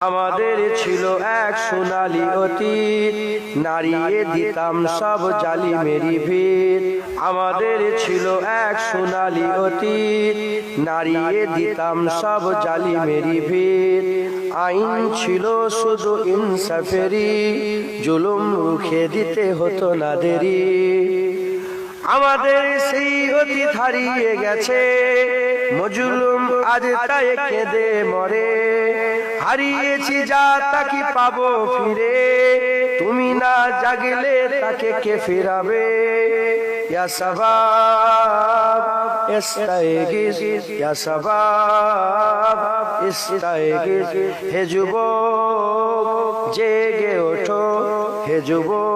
আমাদের ছিল এক সোনালি অতীত। নারিয়ে দিতাম সব জালি মেরি ভিড়। আমাদের ছিল এক সোনালি অতীত। নারিয়ে দিতাম সব জালি মেরি ভিড়। আইন ছিল শুধু ইনসাফেরি জুলুম রুখে দিতে হতো না দেরি। আমাদের সেই অতীত হারিয়ে গেছে। মজুলুম আজ তাই কেঁদে মরে। হারিয়েছি যা তাকে পাবো ফিরে। তুমি না জাগলে তাকে কে ফিরাবে? ইয়া সবাব ইস্তাইগিস হে যুবক, জেগে ওঠো, হে যুবক।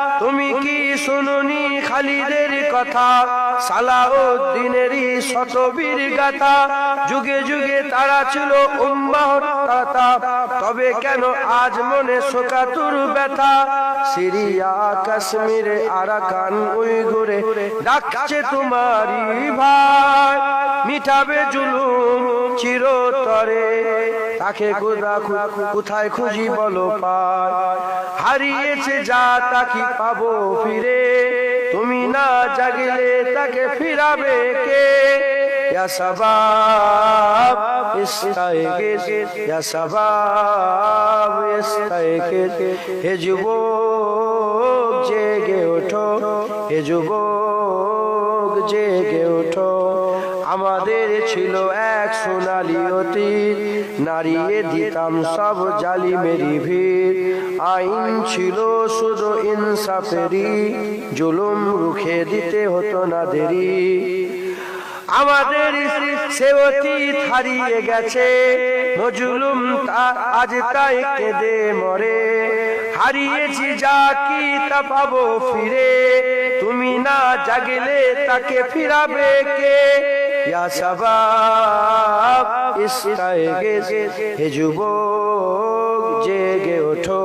তুমি কি শুনুনি খালিদের কথা? সালাউদ্দিনেরই শতবীর গাথা। যুগে যুগে তারা ছিল তবে কেন আজ মনে শোকাতুর ব্যথা? সিরিয়া, কাশ্মীরে, আরাকান উইগুরে ডাকছে তোমারই ভাই মিটাবে জুলুম চিরতরে। তাকে কোথা কোথায় খুঁজি বলো পায়। হারিয়েছে যা তাকে পাবো ফিরে। তুমি না জাগলে তাকে ফিরাবে কে? সবাব ইস্তাইগিস সবাব ইস্তাইগিস হে যুবক, জেগে ওঠো। হে যুবক, জেগে ওঠো। আমাদের ছিল এক সোনালি অতীত। নারিয়ে দিতাম সব জালি মেরি ভিড়। আইন ছিল শুধু ইনসাফেরি জুলুম রুখে দিতে হতো না দেরি। আমাদের সে অতীত হারিয়ে গেছে। মজুলুম তা আজ তাই কেঁদে মরে। হারিয়েছি যা কি তা পাবো ফিরে। তুমি না জাগলে তাকে ফিরাবে কে? ইয়া সবাব ইস্তাইগিস হে যুবক জেগে ওঠো